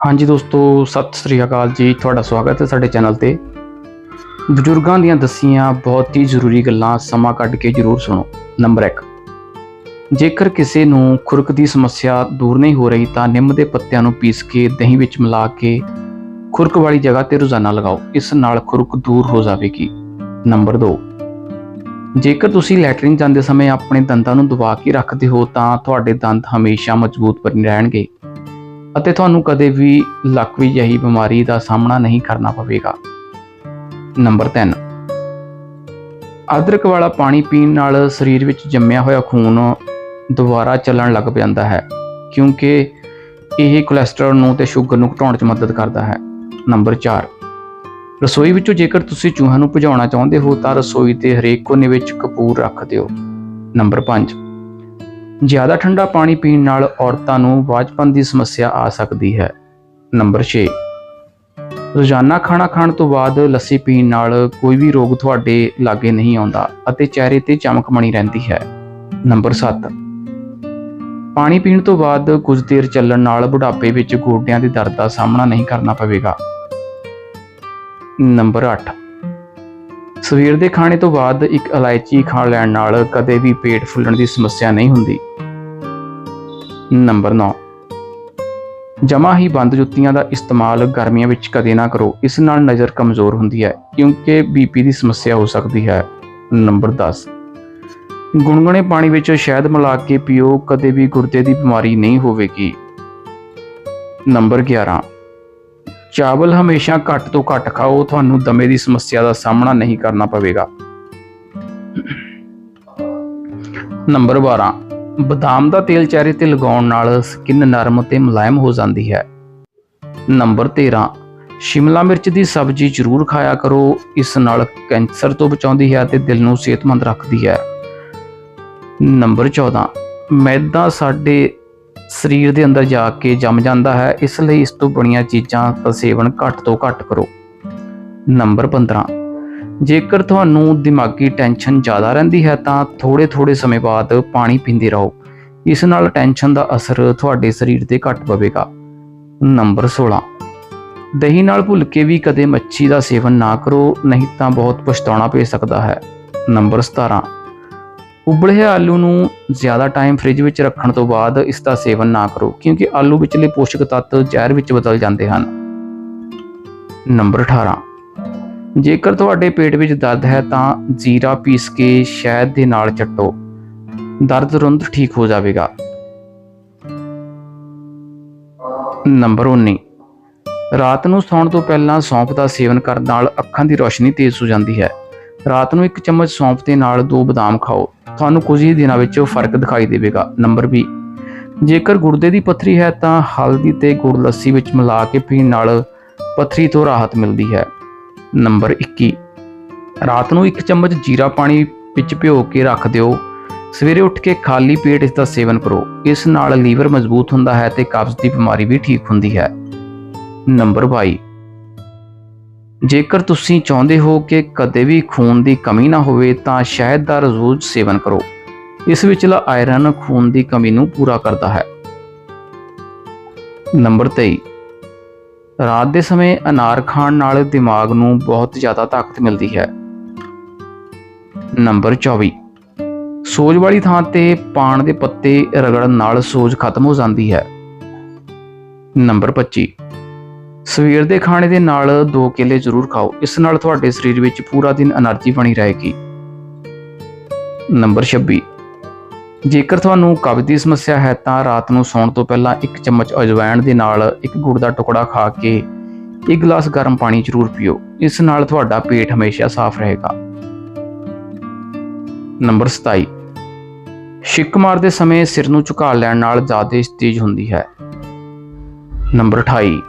ਹਾਂਜੀ ਦੋਸਤੋ, ਸਤਿ ਸ੍ਰੀ ਅਕਾਲ ਜੀ। ਤੁਹਾਡਾ ਸਵਾਗਤ ਹੈ ਸਾਡੇ ਚੈਨਲ ਤੇ। ਬਜ਼ੁਰਗਾਂ ਦੀਆਂ ਦੱਸੀਆਂ ਬਹੁਤ ਹੀ ਜ਼ਰੂਰੀ ਗੱਲਾਂ ਸਮਾਂ ਕੱਢ ਕੇ ਜ਼ਰੂਰ ਸੁਣੋ। ਨੰਬਰ 1 ਜੇਕਰ ਕਿਸੇ ਨੂੰ ਖੁਰਕ ਦੀ ਸਮੱਸਿਆ ਦੂਰ ਨਹੀਂ ਹੋ ਰਹੀ ਤਾਂ ਨਿੰਮ ਦੇ ਪੱਤਿਆਂ ਨੂੰ ਪੀਸ ਕੇ ਦਹੀਂ ਵਿੱਚ ਮਿਲਾ ਕੇ ਖੁਰਕ ਵਾਲੀ ਜਗ੍ਹਾ ਤੇ ਰੋਜ਼ਾਨਾ ਲਗਾਓ। ਇਸ ਨਾਲ ਖੁਰਕ ਦੂਰ ਹੋ ਜਾਵੇਗੀ। ਨੰਬਰ 2 ਜੇਕਰ ਤੁਸੀਂ ਲੈਟਰਿਨ ਜਾਂਦੇ ਸਮੇਂ ਆਪਣੇ ਦੰਦਾਂ ਨੂੰ ਦਬਾ ਕੇ ਰੱਖਦੇ ਹੋ ਤਾਂ ਤੁਹਾਡੇ ਦੰਦ ਹਮੇਸ਼ਾ ਮਜ਼ਬੂਤ ਬਣੇ ਰਹਿਣਗੇ। ਅਤੇ ਤੁਹਾਨੂੰ ਕਦੇ ਵੀ ਲੱਕ ਵੀ ਜਿਹੀ ਬਿਮਾਰੀ ਦਾ ਸਾਹਮਣਾ ਨਹੀਂ ਕਰਨਾ ਪਵੇਗਾ। ਨੰਬਰ 3 ਅਦਰਕ ਵਾਲਾ ਪਾਣੀ ਪੀਣ ਨਾਲ ਸਰੀਰ ਵਿੱਚ ਜੰਮਿਆ ਹੋਇਆ ਖੂਨ ਦੁਬਾਰਾ ਚੱਲਣ ਲੱਗ ਪੈਂਦਾ ਹੈ, ਕਿਉਂਕਿ ਇਹ ਕੋਲੇਸਟ੍ਰੋਲ ਨੂੰ ਤੇ ਸ਼ੂਗਰ ਨੂੰ ਘਟਾਉਣ 'ਚ ਮਦਦ ਕਰਦਾ ਹੈ। ਨੰਬਰ 4 ਰਸੋਈ ਵਿੱਚੋਂ ਜੇਕਰ ਤੁਸੀਂ ਚੂਹਿਆਂ ਨੂੰ ਭਜਾਉਣਾ ਚਾਹੁੰਦੇ ਹੋ, ਤਾਂ ਰਸੋਈ ਦੇ ਹਰੇਕ ਕੋਨੇ ਵਿੱਚ ਕਪੂਰ ਰੱਖ ਦਿਓ। ਨੰਬਰ 5 ਜ਼ਿਆਦਾ ਠੰਡਾ ਪਾਣੀ ਪੀਣ ਨਾਲ ਔਰਤਾਂ ਨੂੰ ਵਾਜਪਨ ਦੀ ਸਮੱਸਿਆ ਆ ਸਕਦੀ ਹੈ। ਨੰਬਰ 6 ਰੋਜ਼ਾਨਾ ਖਾਣਾ ਖਾਣ ਤੋਂ ਬਾਅਦ ਲੱਸੀ ਪੀਣ ਨਾਲ ਕੋਈ ਵੀ ਰੋਗ ਤੁਹਾਡੇ ਲਾਗੇ ਨਹੀਂ ਆਉਂਦਾ ਅਤੇ ਚਿਹਰੇ ਤੇ ਚਮਕ ਬਣੀ ਰਹਿੰਦੀ ਹੈ। ਨੰਬਰ 7 ਪਾਣੀ ਪੀਣ ਤੋਂ ਬਾਅਦ ਕੁਝ ਦੇਰ ਚੱਲਣ ਨਾਲ ਬੁਢਾਪੇ ਵਿੱਚ ਗੋਡਿਆਂ ਦੇ ਦਰਦ ਦਾ ਸਾਹਮਣਾ ਨਹੀਂ ਕਰਨਾ ਪਵੇਗਾ। ਨੰਬਰ 8 ਸਵੇਰ ਦੇ ਖਾਣੇ ਤੋਂ ਬਾਅਦ ਇੱਕ ਇਲਾਇਚੀ ਖਾ ਲੈਣ ਨਾਲ ਕਦੇ ਵੀ ਪੇਟ ਫੁੱਲਣ ਦੀ ਸਮੱਸਿਆ ਨਹੀਂ ਹੁੰਦੀ। ਨੰਬਰ 9 ਜਮਾ ਹੀ ਬੰਦ ਜੁੱਤੀਆਂ ਦਾ ਇਸਤੇਮਾਲ ਗਰਮੀਆਂ ਵਿੱਚ ਕਦੇ ਨਾ ਕਰੋ। ਇਸ ਨਾਲ ਨਜ਼ਰ ਕਮਜ਼ੋਰ ਹੁੰਦੀ ਹੈ, ਕਿਉਂਕਿ ਬੀਪੀ ਦੀ ਸਮੱਸਿਆ ਹੋ ਸਕਦੀ ਹੈ। ਨੰਬਰ 10 ਗੁਣਗੁਣੇ ਪਾਣੀ ਵਿੱਚ ਸ਼ਹਿਦ ਮਿਲਾ ਕੇ ਪੀਓ, ਕਦੇ ਵੀ ਗੁਰਦੇ ਦੀ ਬਿਮਾਰੀ ਨਹੀਂ ਹੋਵੇਗੀ। ਨੰਬਰ 11 ਚਾਵਲ ਹਮੇਸ਼ਾ ਘੱਟ ਤੋਂ ਘੱਟ ਖਾਓ, ਤੁਹਾਨੂੰ ਦਮੇ ਦੀ ਸਮੱਸਿਆ ਦਾ ਸਾਹਮਣਾ ਨਹੀਂ ਕਰਨਾ ਪਵੇਗਾ। ਨੰਬਰ 12 ਬਦਾਮ ਦਾ ਤੇਲ ਚਿਹਰੇ ਤੇ ਲਗਾਉਣ ਨਾਲ ਸਕਿਨ ਨਰਮ ਤੇ ਮੁਲਾਇਮ ਹੋ ਜਾਂਦੀ ਹੈ। ਨੰਬਰ 13 ਸ਼ਿਮਲਾ ਮਿਰਚ ਦੀ ਸਬਜ਼ੀ ਜ਼ਰੂਰ ਖਾਇਆ ਕਰੋ, ਇਸ ਨਾਲ ਕੈਂਸਰ ਤੋਂ ਬਚਾਉਂਦੀ ਹੈ ਤੇ ਦਿਲ ਨੂੰ ਸਿਹਤਮੰਦ ਰੱਖਦੀ ਹੈ। ਨੰਬਰ 14 ਮੈਦਾ ਸਾਡੇ ਸਰੀਰ ਦੇ ਅੰਦਰ ਜਾ ਕੇ ਜੰਮ ਜਾਂਦਾ ਹੈ, ਇਸ ਲਈ ਇਸ ਤੋਂ ਬਣੀਆਂ ਚੀਜ਼ਾਂ ਦਾ ਸੇਵਨ ਘੱਟ ਤੋਂ ਘੱਟ ਕਰੋ। ਨੰਬਰ 15 ਜੇਕਰ ਤੁਹਾਨੂੰ ਦਿਮਾਗੀ ਟੈਨਸ਼ਨ ਜ਼ਿਆਦਾ ਰਹਿੰਦੀ ਹੈ, ਤਾਂ ਥੋੜੇ-ਥੋੜੇ ਸਮੇਂ ਬਾਅਦ ਪਾਣੀ ਪੀਂਦੇ ਰਹੋ। ਇਸ ਨਾਲ ਟੈਨਸ਼ਨ ਦਾ ਅਸਰ ਤੁਹਾਡੇ ਸਰੀਰ ਤੇ ਘੱਟ ਪਵੇਗਾ। ਨੰਬਰ 16 ਦਹੀਂ ਨਾਲ ਭੁੱਲ ਕੇ ਵੀ ਕਦੇ ਮੱਛੀ ਦਾ ਸੇਵਨ ਨਾ ਕਰੋ, ਨਹੀਂ ਤਾਂ ਬਹੁਤ ਪਛਤਾਉਣਾ ਪੈ ਸਕਦਾ ਹੈ। ਨੰਬਰ 17 ਉਬਲੇ ਆਲੂ ਨੂੰ ਜ਼ਿਆਦਾ ਟਾਈਮ ਫ੍ਰਿਜ ਵਿੱਚ ਰੱਖਣ ਤੋਂ ਬਾਅਦ ਇਸ ਦਾ ਸੇਵਨ ਨਾ ਕਰੋ, ਕਿਉਂਕਿ ਆਲੂ ਵਿਚਲੇ ਪੋਸ਼ਕ ਤੱਤ ਜ਼ਹਿਰ ਵਿੱਚ ਬਦਲ ਜਾਂਦੇ ਹਨ। ਨੰਬਰ 18 ਜੇਕਰ ਤੁਹਾਡੇ ਪੇਟ ਵਿੱਚ ਦਰਦ ਹੈ ਤਾਂ ਜੀਰਾ ਪੀਸ ਕੇ ਸ਼ਹਿਦ ਦੇ ਨਾਲ ਚੱਟੋ। ਦਰਦ ਤੁਰੰਤ ਠੀਕ ਹੋ ਜਾਵੇਗਾ। ਨੰਬਰ 19 ਰਾਤ ਨੂੰ ਸੌਣ ਤੋਂ ਪਹਿਲਾਂ ਸੌਂਫ ਦਾ ਸੇਵਨ ਕਰਨ ਨਾਲ ਅੱਖਾਂ ਦੀ ਰੋਸ਼ਨੀ ਤੇਜ਼ ਹੋ ਜਾਂਦੀ ਹੈ। ਰਾਤ ਨੂੰ ਇੱਕ ਚਮਚ ਸੌਂਫ ਦੇ ਨਾਲ ਦੋ ਬਦਾਮ ਖਾਓ। ਤੁਹਾਨੂੰ ਕੁਝ ਹੀ ਦਿਨਾਂ ਵਿੱਚ ਫ਼ਰਕ ਦਿਖਾਈ ਦੇਵੇਗਾ। ਨੰਬਰ 20 ਜੇਕਰ ਗੁਰਦੇ ਦੀ ਪੱਥਰੀ ਹੈ ਤਾਂ ਹਲਦੀ ਤੇ ਗੁੜ ਲੱਸੀ ਵਿੱਚ ਮਿਲਾ ਕੇ ਪੀਣ ਨਾਲ ਪੱਥਰੀ ਤੋਂ ਰਾਹਤ ਮਿਲਦੀ ਹੈ। ਨੰਬਰ 21 ਰਾਤ ਨੂੰ ਇੱਕ ਚਮਚ ਜੀਰਾ ਪਾਣੀ ਵਿੱਚ ਭਿਓ ਕੇ ਰੱਖ ਦਿਓ। ਸਵੇਰੇ ਉੱਠ ਕੇ ਖਾਲੀ ਪੇਟ ਇਸ ਦਾ ਸੇਵਨ ਕਰੋ। ਇਸ ਨਾਲ ਲੀਵਰ ਮਜ਼ਬੂਤ ਹੁੰਦਾ ਹੈ ਤੇ ਕਬਜ਼ ਦੀ ਬਿਮਾਰੀ ਵੀ ਠੀਕ ਹੁੰਦੀ ਹੈ। ਨੰਬਰ 22 ਜੇਕਰ ਤੁਸੀਂ ਚਾਹੁੰਦੇ ਹੋ ਕਿ ਕਦੇ ਵੀ ਖੂਨ ਦੀ ਕਮੀ ਨਾ ਹੋਵੇ, ਤਾਂ ਸ਼ਹਿਦ ਦਾ ਰੋਜ਼ ਸੇਵਨ ਕਰੋ। ਇਸ ਵਿਚਲਾ ਆਇਰਨ ਖੂਨ ਦੀ ਕਮੀ ਨੂੰ ਪੂਰਾ ਕਰਦਾ ਹੈ। ਨੰਬਰ 23 ਰਾਤ ਦੇ ਸਮੇਂ ਅਨਾਰ ਖਾਣ ਨਾਲ ਦਿਮਾਗ ਨੂੰ ਬਹੁਤ ਜ਼ਿਆਦਾ ਤਾਕਤ ਮਿਲਦੀ ਹੈ। ਨੰਬਰ 24 ਸੋਜ ਵਾਲੀ ਥਾਂ ਤੇ ਪਾਣ ਦੇ ਪੱਤੇ ਰਗੜਨ ਨਾਲ ਸੋਜ ਖਤਮ ਹੋ ਜਾਂਦੀ ਹੈ। ਨੰਬਰ 25 ਸਵੇਰ ਦੇ ਖਾਣੇ ਦੇ ਨਾਲ 2 ਕੇਲੇ ਜ਼ਰੂਰ ਖਾਓ। ਇਸ ਨਾਲ ਤੁਹਾਡੇ ਸਰੀਰ ਵਿੱਚ ਪੂਰਾ ਦਿਨ એનર્ਜੀ ਬਣੀ ਰਹੇਗੀ। ਨੰਬਰ 26 ਜੇਕਰ ਤੁਹਾਨੂੰ ਕਬਜ਼ ਦੀ ਸਮੱਸਿਆ ਹੈ ਤਾਂ ਰਾਤ ਨੂੰ ਸੌਣ ਤੋਂ ਪਹਿਲਾਂ ਇੱਕ ਚਮਚ ਅਜਵਾਇਣ ਦੇ ਨਾਲ ਇੱਕ ਗੁੜ ਦਾ ਟੁਕੜਾ ਖਾ ਕੇ ਇੱਕ ਗਲਾਸ ਗਰਮ ਪਾਣੀ ਜ਼ਰੂਰ ਪੀਓ। ਇਸ ਨਾਲ ਤੁਹਾਡਾ ਪੇਟ ਹਮੇਸ਼ਾ ਸਾਫ਼ ਰਹੇਗਾ। ਨੰਬਰ 27 ਛਿੱਕ ਮਾਰਦੇ ਸਮੇਂ ਸਿਰ ਨੂੰ ਝੁਕਾ ਲੈਣ ਨਾਲ ਜ਼ਿਆਦਾ ਤੇਜ਼ ਹੁੰਦੀ ਹੈ। ਨੰਬਰ 28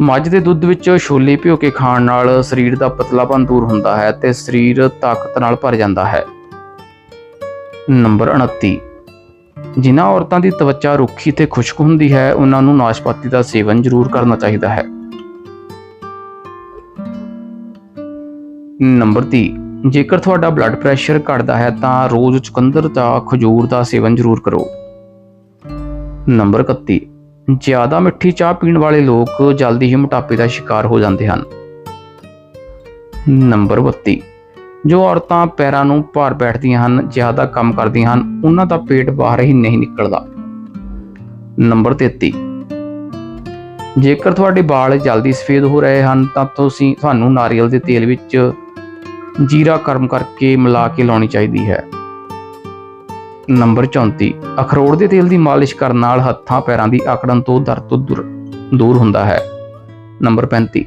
ਮੱਝ ਦੇ ਦੁੱਧ ਵਿੱਚ ਛੋਲੇ ਭਿਓ ਕੇ ਖਾਣ ਨਾਲ ਸਰੀਰ ਦਾ ਪਤਲਾਪਨ ਦੂਰ ਹੁੰਦਾ ਹੈ ਤੇ ਸਰੀਰ ਤਾਕਤ ਨਾਲ ਭਰ ਜਾਂਦਾ ਹੈ। ਨੰਬਰ 29 ਜਿਨ੍ਹਾਂ ਔਰਤਾਂ ਦੀ ਤਵਚਾ ਰੁੱਖੀ ਤੇ ਖੁਸ਼ਕ ਹੁੰਦੀ ਹੈ, ਉਹਨਾਂ ਨੂੰ ਨਾਸ਼ਪਾਤੀ ਦਾ ਸੇਵਨ ਜ਼ਰੂਰ ਕਰਨਾ ਚਾਹੀਦਾ ਹੈ। ਨੰਬਰ 30 ਜੇਕਰ ਤੁਹਾਡਾ ਬਲੱਡ ਪ੍ਰੈਸ਼ਰ ਘਟਦਾ ਹੈ, ਤਾਂ ਰੋਜ਼ ਚੁਕੰਦਰ ਜਾਂ ਖਜੂਰ ਦਾ ਸੇਵਨ ਜ਼ਰੂਰ ਕਰੋ। ਨੰਬਰ 31 ਜ਼ਿਆਦਾ ਮਿੱਠੀ ਚਾਹ ਪੀਣ ਵਾਲੇ ਲੋਕ ਜਲਦੀ ਹੀ ਮੋਟਾਪੇ ਦਾ ਸ਼ਿਕਾਰ ਹੋ ਜਾਂਦੇ ਹਨ। ਨੰਬਰ 32 ਜੋ ਔਰਤਾਂ ਪੈਰਾਂ ਨੂੰ ਭਾਰ ਬੈਠਦੀਆਂ ਹਨ, ਜ਼ਿਆਦਾ ਕੰਮ ਕਰਦੀਆਂ ਹਨ, ਉਹਨਾਂ ਦਾ ਪੇਟ ਬਾਹਰ ਹੀ ਨਹੀਂ ਨਿਕਲਦਾ। ਨੰਬਰ 33 ਜੇਕਰ ਤੁਹਾਡੇ ਵਾਲ ਜਲਦੀ ਸਫੇਦ ਹੋ ਰਹੇ ਹਨ, ਤਾਂ ਤੁਸੀਂ ਤੁਹਾਨੂੰ ਨਾਰੀਅਲ ਦੇ ਤੇਲ ਵਿੱਚ ਜੀਰਾ ਗਰਮ ਕਰਕੇ ਮਿਲਾ ਕੇ ਲਾਉਣੀ ਚਾਹੀਦੀ ਹੈ। ਨੰਬਰ 34 ਅਖਰੋਟ ਦੇ ਤੇਲ ਦੀ ਮਾਲਿਸ਼ ਕਰਨ ਨਾਲ ਹੱਥਾਂ ਪੈਰਾਂ ਦੀ ਆਕੜਨ ਤੋਂ ਦਰਦ ਤੋਂ ਦੂਰ ਦੂਰ ਹੁੰਦਾ ਹੈ। ਨੰਬਰ 35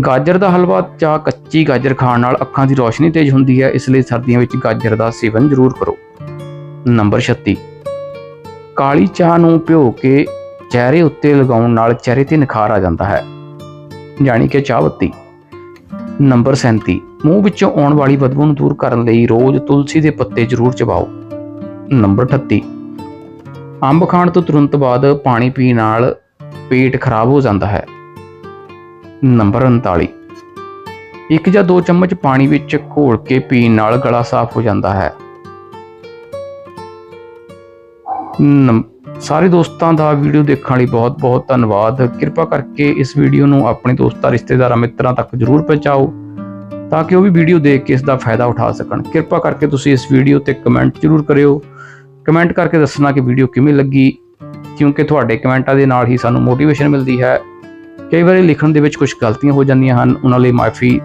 ਗਾਜਰ ਦਾ ਹਲਵਾ ਜਾਂ ਕੱਚੀ ਗਾਜਰ ਖਾਣ ਨਾਲ ਅੱਖਾਂ ਦੀ ਰੋਸ਼ਨੀ ਤੇਜ਼ ਹੁੰਦੀ ਹੈ, ਇਸ ਲਈ ਸਰਦੀਆਂ ਵਿੱਚ ਗਾਜਰ ਦਾ ਸੇਵਨ ਜ਼ਰੂਰ ਕਰੋ। ਨੰਬਰ 36 ਕਾਲੀ ਚਾਹ ਨੂੰ ਭਿਓ ਕੇ ਚਿਹਰੇ ਉੱਤੇ ਲਗਾਉਣ ਨਾਲ ਚਿਹਰੇ ਤੇ ਨਿਖਾਰ ਆ ਜਾਂਦਾ ਹੈ, ਯਾਨੀ ਕਿ ਚਾਹ ਬੱਤੀ। ਨੰਬਰ 37 ਮੂੰਹ ਵਿੱਚੋਂ ਆਉਣ ਵਾਲੀ ਬਦਬੂ ਨੂੰ ਦੂਰ ਕਰਨ ਲਈ ਰੋਜ਼ ਤੁਲਸੀ ਦੇ ਪੱਤੇ ਜ਼ਰੂਰ ਚਬਾਓ। ਨੰਬਰ 38 ਅੰਬ ਖਾਣ ਤੋਂ ਤੁਰੰਤ ਬਾਅਦ ਪਾਣੀ ਪੀਣ ਨਾਲ ਪੇਟ ਖਰਾਬ ਹੋ ਜਾਂਦਾ ਹੈ। ਨੰਬਰ 39 ਇੱਕ ਜਾਂ ਦੋ ਚਮਚ ਪਾਣੀ ਵਿੱਚ ਘੋਲ ਕੇ ਪੀਣ ਨਾਲ ਗਲਾ ਸਾਫ਼ ਹੋ ਜਾਂਦਾ ਹੈ। ਨੰ- ਸਾਰੇ ਦੋਸਤਾਂ ਦਾ ਵੀਡੀਓ ਦੇਖਣ ਲਈ ਬਹੁਤ ਬਹੁਤ ਧੰਨਵਾਦ। ਕਿਰਪਾ ਕਰਕੇ ਇਸ ਵੀਡੀਓ ਨੂੰ ਆਪਣੇ ਦੋਸਤਾਂ, ਰਿਸ਼ਤੇਦਾਰਾਂ, ਮਿੱਤਰਾਂ ਤੱਕ ਜਰੂਰ ਪਹੁੰਚਾਓ ਤਾਂ ਕਿ ਉਹ ਵੀ ਵੀਡੀਓ ਦੇਖ ਕੇ ਇਸ ਦਾ ਫਾਇਦਾ ਉਠਾ ਸਕਣ। ਕਿਰਪਾ ਕਰਕੇ ਤੁਸੀਂ ਇਸ ਵੀਡੀਓ ਤੇ ਕਮੈਂਟ ਜਰੂਰ ਕਰਿਓ। ਕਮੈਂਟ ਕਰਕੇ ਦੱਸਣਾ ਕਿ ਵੀਡੀਓ ਕਿਵੇਂ ਲੱਗੀ, ਕਿਉਂਕਿ ਤੁਹਾਡੇ ਕਮੈਂਟਾਂ ਦੇ ਨਾਲ ਹੀ ਸਾਨੂੰ ਮੋਟੀਵੇਸ਼ਨ ਮਿਲਦੀ ਹੈ। ਕਈ ਵਾਰੀ ਲਿਖਣ ਦੇ ਵਿੱਚ ਕੁਝ ਗਲਤੀਆਂ ਹੋ ਜਾਂਦੀਆਂ ਹਨ, ਉਹਨਾਂ ਲਈ ਮਾਫੀ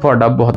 ਤੁਹਾਡਾ ਬਹੁਤ